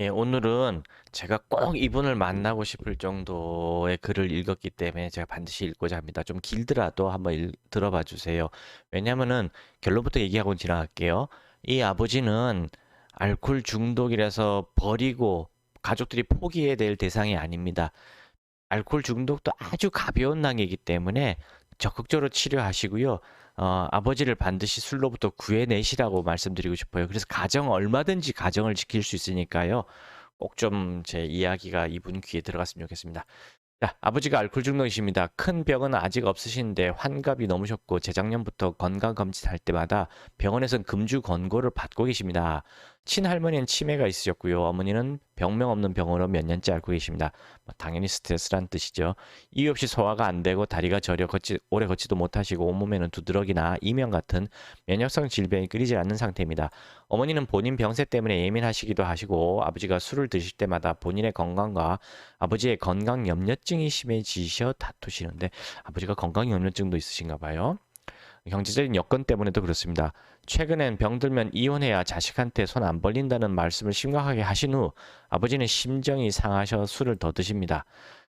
예, 오늘은 제가 꼭 이분을 만나고 싶을 정도의 글을 읽었기 때문에 제가 반드시 읽고자 합니다. 좀 길더라도 한번 읽- 들어봐 주세요. 왜냐면은 결론부터 얘기하고 지나갈게요. 이 아버지는 알코올 중독이라서 버리고 가족들이 포기해야 될 대상이 아닙니다. 알코올 중독도 아주 가벼운 낭이기 때문에 적극적으로 치료하시고요. 어, 아버지를 반드시 술로부터 구해내시라고 말씀드리고 싶어요. 그래서 가정 얼마든지 가정을 지킬 수 있으니까요. 꼭 좀 제 이야기가 이분 귀에 들어갔으면 좋겠습니다. 자, 아버지가 알코올 중독이십니다. 큰 병은 아직 없으신데 환갑이 넘으셨고 재작년부터 건강 검진할 때마다 병원에선 금주 권고를 받고 계십니다. 친할머니는 치매가 있으셨고요. 어머니는 병명 없는 병으로 몇 년째 앓고 계십니다. 뭐 당연히 스트레스란 뜻이죠. 이유 없이 소화가 안 되고 다리가 저려 걷지, 오래 걷지도 못하시고 온몸에는 두드러기나 이명 같은 면역성 질병이 끊이지 않는 상태입니다. 어머니는 본인 병세 때문에 예민하시기도 하시고 아버지가 술을 드실 때마다 본인의 건강과 아버지의 건강 염려증이 심해지셔 다투시는데 아버지가 건강 염려증도 있으신가 봐요. 경제적인 여건 때문에도 그렇습니다. 최근엔 병들면 이혼해야 자식한테 손 안 벌린다는 말씀을 심각하게 하신 후 아버지는 심정이 상하셔 술을 더 드십니다.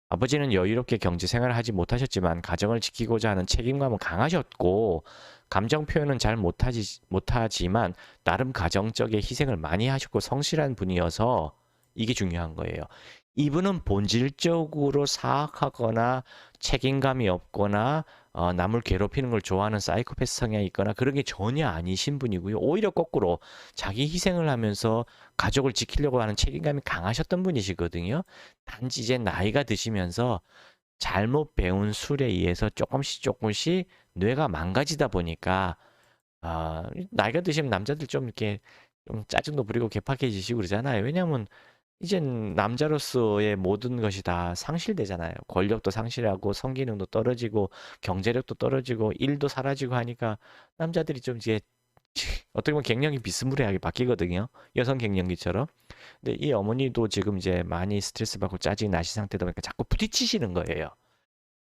아버지는 여유롭게 경제 생활을 하지 못하셨지만 가정을 지키고자 하는 책임감은 강하셨고 감정 표현은 잘 못하지, 못하지만 나름 가정적인 희생을 많이 하셨고 성실한 분이어서 이게 중요한 거예요. 이분은 본질적으로 사악하거나 책임감이 없거나 어, 남을 괴롭히는 걸 좋아하는 사이코패스 성향이 있거나 그런 게 전혀 아니신 분이고요. 오히려 거꾸로 자기 희생을 하면서 가족을 지키려고 하는 책임감이 강하셨던 분이시거든요. 단지 이제 나이가 드시면서 잘못 배운 술에 의해서 조금씩 조금씩 뇌가 망가지다 보니까 아, 나이가 드시면 남자들 좀 이렇게 좀 짜증도 부리고 개팍해지시고 그러잖아요. 왜냐하면 이젠 남자로서의 모든 것이 다 상실되잖아요. 권력도 상실하고 성기능도 떨어지고 경제력도 떨어지고 일도 사라지고 하니까 남자들이 좀 이제 어떻게 보면 갱년기 비스무리하게 바뀌거든요. 여성 갱년기처럼. 근데 이 어머니도 지금 이제 많이 스트레스 받고 짜증이 나신 상태다 보니까 자꾸 부딪히시는 거예요.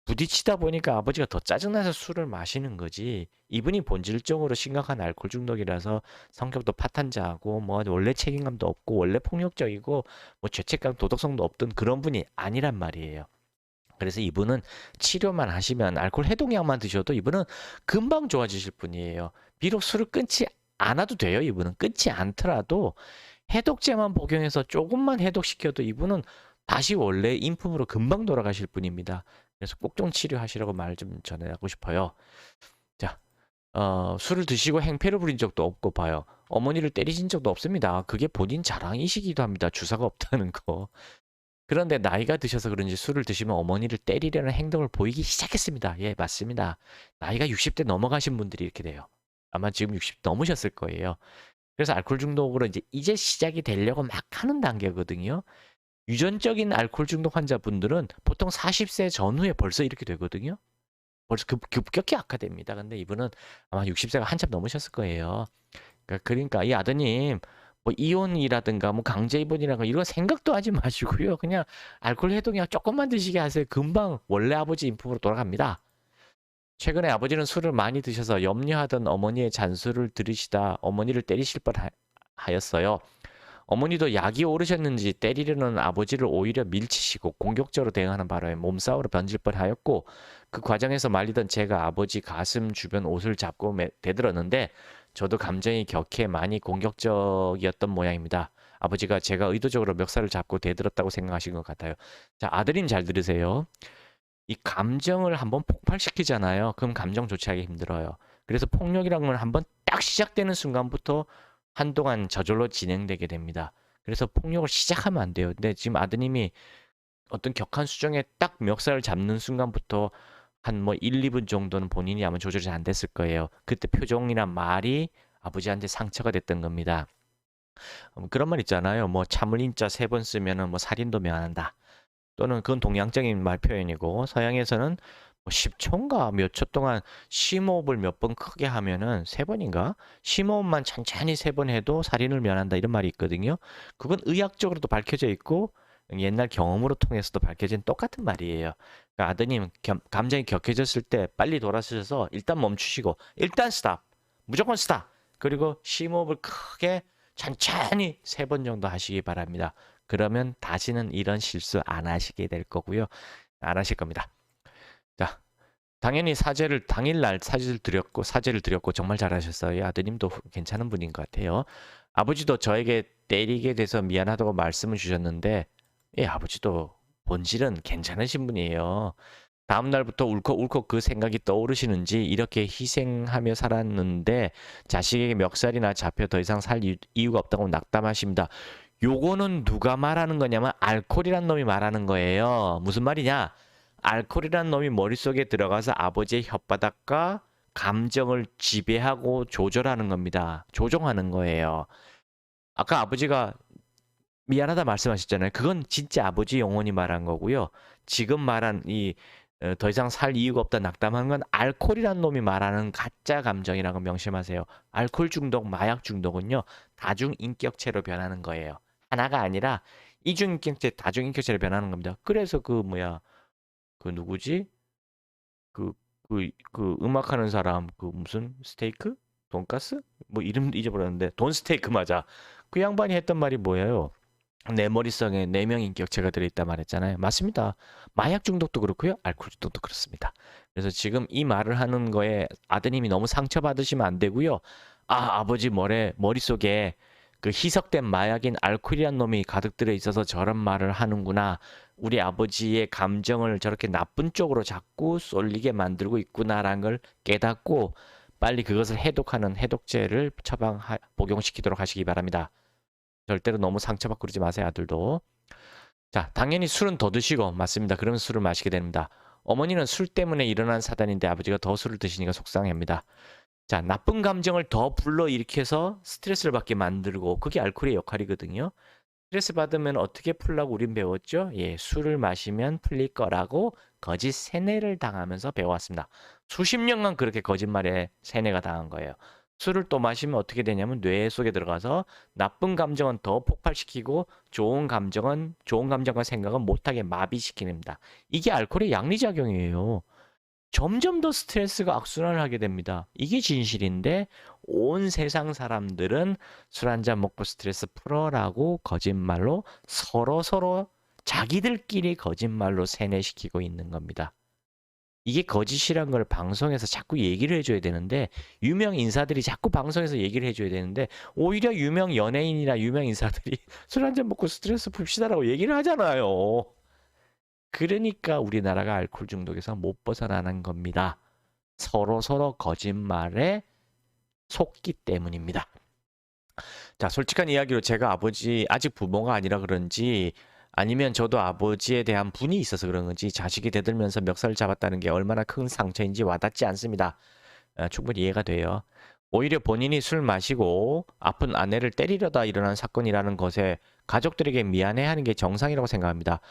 부딪히다 보니까 아버지가 더 짜증나서 술을 마시는 거지. 이분이 본질적으로 심각한 알코올 중독이라서 성격도 파탄자하고 뭐 원래 책임감도 없고 원래 폭력적이고 뭐 죄책감, 도덕성도 없던 그런 분이 아니란 말이에요. 그래서 이분은 치료만 하시면 알코올 해독약만 드셔도 이분은 금방 좋아지실 분이에요. 비록 술을 끊지 않아도 돼요. 이분은 끊지 않더라도 해독제만 복용해서 조금만 해독시켜도 이분은 다시 원래 인품으로 금방 돌아가실 분입니다. 그래서 꼭 좀 치료하시라고 말 좀 전하고 싶어요. 자, 어, 술을 드시고 행패를 부린 적도 없고 봐요. 어머니를 때리신 적도 없습니다. 그게 본인 자랑이시기도 합니다. 주사가 없다는 거. 그런데 나이가 드셔서 그런지 술을 드시면 어머니를 때리려는 행동을 보이기 시작했습니다. 예, 맞습니다. 나이가 60대 넘어가신 분들이 이렇게 돼요. 아마 지금 60 넘으셨을 거예요. 그래서 알코올 중독으로 이제 이제 시작이 되려고 막 하는 단계거든요. 유전적인 알코올 중독 환자분들은 보통 40세 전후에 벌써 이렇게 되거든요. 벌써 급, 급격히 악화됩니다. 근데 이분은 아마 60세가 한참 넘으셨을 거예요. 그러니까, 그러니까 이 아드님 뭐 이혼이라든가 뭐 강제 입원이라든가 이런 생각도 하지 마시고요. 그냥 알코올 해독약 조금만 드시게 하세요. 금방 원래 아버지 인품으로 돌아갑니다. 최근에 아버지는 술을 많이 드셔서 염려하던 어머니의 잔술을 들으시다 어머니를 때리실 뻔하였어요. 어머니도 약이 오르셨는지 때리려는 아버지를 오히려 밀치시고 공격적으로 대응하는 바람에 몸싸움으로 변질 뻔하였고 그 과정에서 말리던 제가 아버지 가슴 주변 옷을 잡고 매, 대들었는데 저도 감정이 격해 많이 공격적이었던 모양입니다. 아버지가 제가 의도적으로 멱살을 잡고 대들었다고 생각하신 것 같아요. 자, 아드님 잘 들으세요. 이 감정을 한번 폭발시키잖아요. 그럼 감정 조치하기 힘들어요. 그래서 폭력이라는 건 한번 딱 시작되는 순간부터 한동안 저절로 진행되게 됩니다. 그래서 폭력을 시작하면 안 돼요. 근데 지금 아드님이 어떤 격한 수정에 딱 멱살을 잡는 순간부터 한 뭐 1, 2분 정도는 본인이 아마 조절이 안 됐을 거예요. 그때 표정이나 말이 아버지한테 상처가 됐던 겁니다. 음, 그런 말 있잖아요. 뭐 참을인 자 세 번 쓰면은 뭐 살인도 면한다. 또는 그건 동양적인 말 표현이고 서양에서는 뭐 10초인가 몇 초 동안 심호흡을 몇 번 크게 하면은 세 번인가 심호흡만 천천히 세 번 해도 살인을 면한다 이런 말이 있거든요. 그건 의학적으로도 밝혀져 있고 옛날 경험으로 통해서도 밝혀진 똑같은 말이에요. 그러니까 아드님 겸- 감정이 격해졌을 때 빨리 돌아서셔서 일단 멈추시고 일단 스탑 무조건 스탑 그리고 심호흡을 크게 천천히 세 번 정도 하시기 바랍니다. 그러면 다시는 이런 실수 안 하시게 될 거고요. 안 하실 겁니다. 자, 당연히 사죄를 당일날 사죄를 드렸고 사죄를 드렸고 정말 잘하셨어요. 아드님도 후- 괜찮은 분인 것 같아요. 아버지도 저에게 때리게 돼서 미안하다고 말씀을 주셨는데, 예, 아버지도 본질은 괜찮으신 분이에요. 다음 날부터 울컥울컥 그 생각이 떠오르시는지 이렇게 희생하며 살았는데 자식에게 멱살이나 잡혀 더 이상 살 이유- 이유가 없다고 낙담하십니다. 요거는 누가 말하는 거냐면 알코올이란 놈이 말하는 거예요. 무슨 말이냐? 알코올이란 놈이 머릿속에 들어가서 아버지의 혓바닥과 감정을 지배하고 조절하는 겁니다. 조종하는 거예요. 아까 아버지가 미안하다 말씀하셨잖아요. 그건 진짜 아버지 영혼이 말한 거고요. 지금 말한 이 어, 더 이상 살 이유가 없다 낙담하는 건 알코올이란 놈이 말하는 가짜 감정이라고 명심하세요. 알코올 중독, 마약 중독은요 다중 인격체로 변하는 거예요. 하나가 아니라 이중 인격체, 다중 인격체로 변하는 겁니다. 그래서 그 뭐야 그 누구지? 그 그 그 음악 하는 사람 그 무슨 스테이크? 돈가스? 뭐 이름 잊어버렸는데 돈 스테이크 맞아. 그 양반이 했던 말이 뭐예요? 내 머릿속에 네 명 인격체가 들어있다 말했잖아요. 맞습니다. 마약 중독도 그렇고요. 알코올 중독도 그렇습니다. 그래서 지금 이 말을 하는 거에 아드님이 너무 상처받으시면 안 되고요. 아, 아버지 머리, 머릿속에 그 희석된 마약인 알코올이란 놈이 가득 들어 있어서 저런 말을 하는구나. 우리 아버지의 감정을 저렇게 나쁜 쪽으로 자꾸 쏠리게 만들고 있구나라는 걸 깨닫고 빨리 그것을 해독하는 해독제를 처방 복용시키도록 하시기 바랍니다. 절대로 너무 상처받고 그러지 마세요, 아들도. 자, 당연히 술은 더 드시고 맞습니다. 그러면 술을 마시게 됩니다. 어머니는 술 때문에 일어난 사단인데 아버지가 더 술을 드시니까 속상합니다. 자, 나쁜 감정을 더 불러일으켜서 스트레스를 받게 만들고 그게 알코올의 역할이거든요. 스트레스 받으면 어떻게 풀라고 우린 배웠죠? 예, 술을 마시면 풀릴 거라고 거짓 세뇌를 당하면서 배워왔습니다. 수십 년간 그렇게 거짓말에 세뇌가 당한 거예요. 술을 또 마시면 어떻게 되냐면 뇌 속에 들어가서 나쁜 감정은 더 폭발시키고 좋은 감정은 좋은 감정과 생각은 못하게 마비시키는다. 이게 알코올의 양리작용이에요. 점점 더 스트레스가 악순환을 하게 됩니다. 이게 진실인데 온 세상 사람들은 술 한잔 먹고 스트레스 풀어라고 거짓말로 서로 서로 자기들끼리 거짓말로 세뇌시키고 있는 겁니다. 이게 거짓이란 걸 방송에서 자꾸 얘기를 해줘야 되는데 유명 인사들이 자꾸 방송에서 얘기를 해줘야 되는데 오히려 유명 연예인이나 유명 인사들이 술 한잔 먹고 스트레스 풉시다라고 얘기를 하잖아요. 그러니까 우리나라가 알코올 중독에서 못 벗어나는 겁니다. 서로 서로 거짓말에 속기 때문입니다. 자, 솔직한 이야기로 제가 아버지 아직 부모가 아니라 그런지 아니면 저도 아버지에 대한 분이 있어서 그런 건지 자식이 대들면서 멱살을 잡았다는 게 얼마나 큰 상처인지 와닿지 않습니다. 어, 충분히 이해가 돼요. 오히려 본인이 술 마시고 아픈 아내를 때리려다 일어난 사건이라는 것에 가족들에게 미안해하는 게 정상이라고 생각합니다.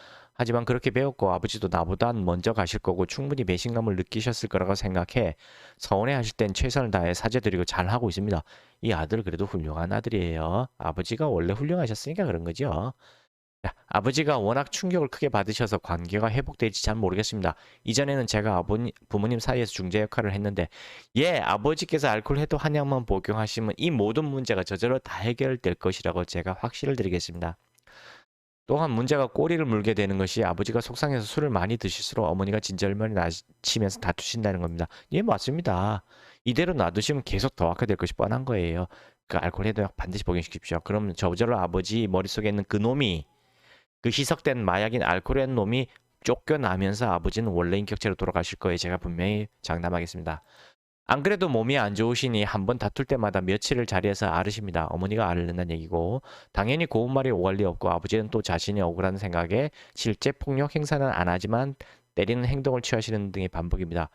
하지만 그렇게 배웠고 아버지도 나보단 먼저 가실 거고 충분히 배신감을 느끼셨을 거라고 생각해 서운해 하실 땐 최선을 다해 사죄드리고 잘 하고 있습니다. 이 아들 그래도 훌륭한 아들이에요. 아버지가 원래 훌륭하셨으니까 그런 거죠. 자, 아버지가 워낙 충격을 크게 받으셔서 관계가 회복될지 잘 모르겠습니다. 이전에는 제가 아버님, 부모님 사이에서 중재 역할을 했는데, 예, 아버지께서 알코올 해독 한약만 복용하시면 이 모든 문제가 저절로 다 해결될 것이라고 제가 확신을 드리겠습니다. 또한 문제가 꼬리를 물게 되는 것이 아버지가 속상해서 술을 많이 드실수록 어머니가 진절머리 나시면서 다투신다는 겁니다. 예, 맞습니다. 이대로 놔두시면 계속 더 악화될 것이 뻔한 거예요. 그 알코올 해독 반드시 복용시킵시오. 그럼 저절로 아버지 머릿속에 있는 그 놈이 그 희석된 마약인 알코올의 놈이 쫓겨나면서 아버지는 원래 인격체로 돌아가실 거예요. 제가 분명히 장담하겠습니다. 안 그래도 몸이 안 좋으시니 한 번 다툴 때마다 며칠을 자리에서 앓으십니다. 어머니가 앓는다는 얘기고 당연히 고운 말이 오갈 리 없고 아버지는 또 자신이 억울한 생각에 실제 폭력 행사는 안 하지만 때리는 행동을 취하시는 등의 반복입니다.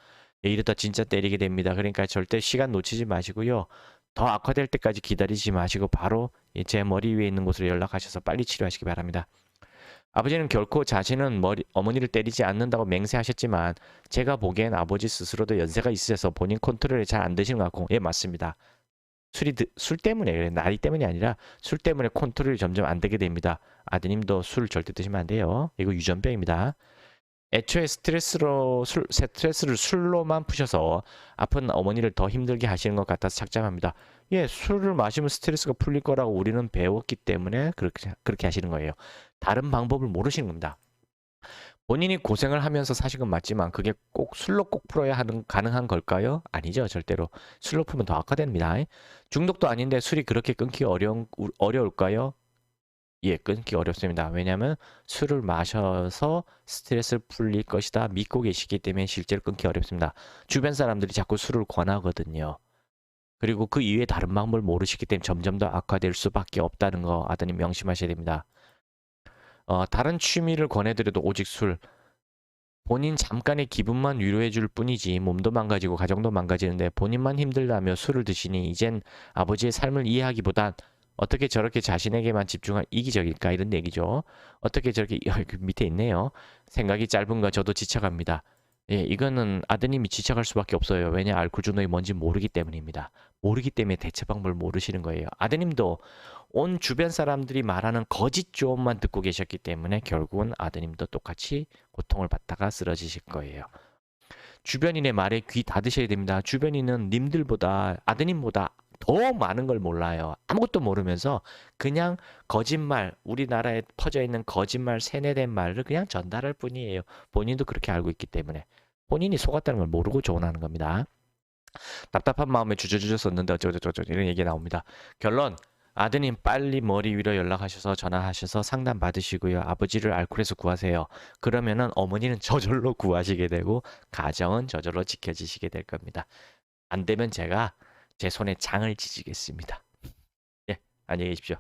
예, 이러다 진짜 때리게 됩니다. 그러니까 절대 시간 놓치지 마시고요. 더 악화될 때까지 기다리지 마시고 바로 제 머리 위에 있는 곳으로 연락하셔서 빨리 치료하시기 바랍니다. 아버지는 결코 자신은 머리, 어머니를 때리지 않는다고 맹세하셨지만 제가 보기엔 아버지 스스로도 연세가 있으셔서 본인 컨트롤이 잘 안 되시는 것 같고 예 맞습니다. 술이 드- 술 때문에 나이 때문이 아니라 술 때문에 컨트롤이 점점 안 되게 됩니다. 아드님도 술 절대 드시면 안 돼요. 이거 유전병입니다. 애초에 스트레스로 술, 스트레스를 술로만 푸셔서 아픈 어머니를 더 힘들게 하시는 것 같아서 착잡합니다. 예, 술을 마시면 스트레스가 풀릴 거라고 우리는 배웠기 때문에 그렇게 그렇게 하시는 거예요. 다른 방법을 모르시는 겁니다. 본인이 고생을 하면서 사신 건 맞지만 그게 꼭 술로 꼭 풀어야 하는 가능한 걸까요? 아니죠, 절대로. 술로 풀면 더 악화됩니다. 중독도 아닌데 술이 그렇게 끊기 어려운 어려울까요? 예, 끊기 어렵습니다. 왜냐하면 술을 마셔서 스트레스를 풀릴 것이다 믿고 계시기 때문에 실제로 끊기 어렵습니다. 주변 사람들이 자꾸 술을 권하거든요. 그리고 그 이외에 다른 방법을 모르시기 때문에 점점 더 악화될 수밖에 없다는 거 아드님 명심하셔야 됩니다. 어, 다른 취미를 권해드려도 오직 술. 본인 잠깐의 기분만 위로해 줄 뿐이지 몸도 망가지고 가정도 망가지는데 본인만 힘들다며 술을 드시니 이젠 아버지의 삶을 이해하기보단 어떻게 저렇게 자신에게만 집중한 이기적일까 이런 얘기죠. 어떻게 저렇게 그 밑에 있네요. 생각이 짧은 거 저도 지쳐갑니다. 예, 이거는 아드님이 지쳐갈 수밖에 없어요. 왜냐 알코올 중독이 뭔지 모르기 때문입니다. 모르기 때문에 대처 방법을 모르시는 거예요. 아드님도 온 주변 사람들이 말하는 거짓 조언만 듣고 계셨기 때문에 결국은 아드님도 똑같이 고통을 받다가 쓰러지실 거예요. 주변인의 말에 귀 닫으셔야 됩니다. 주변인은 님들보다 아드님보다 더 많은 걸 몰라요. 아무것도 모르면서 그냥 거짓말, 우리나라에 퍼져 있는 거짓말, 세뇌된 말을 그냥 전달할 뿐이에요. 본인도 그렇게 알고 있기 때문에. 본인이 속았다는 걸 모르고 조언하는 겁니다. 답답한 마음에 주저주저 썼는데 어쩌고저쩌고 이런 얘기 나옵니다. 결론 아드님 빨리 머리 위로 연락하셔서 전화하셔서 상담 받으시고요. 아버지를 알코올에서 구하세요. 그러면은 어머니는 저절로 구하시게 되고 가정은 저절로 지켜지시게 될 겁니다. 안 되면 제가 제 손에 장을 지지겠습니다. 예, 안녕히 계십시오.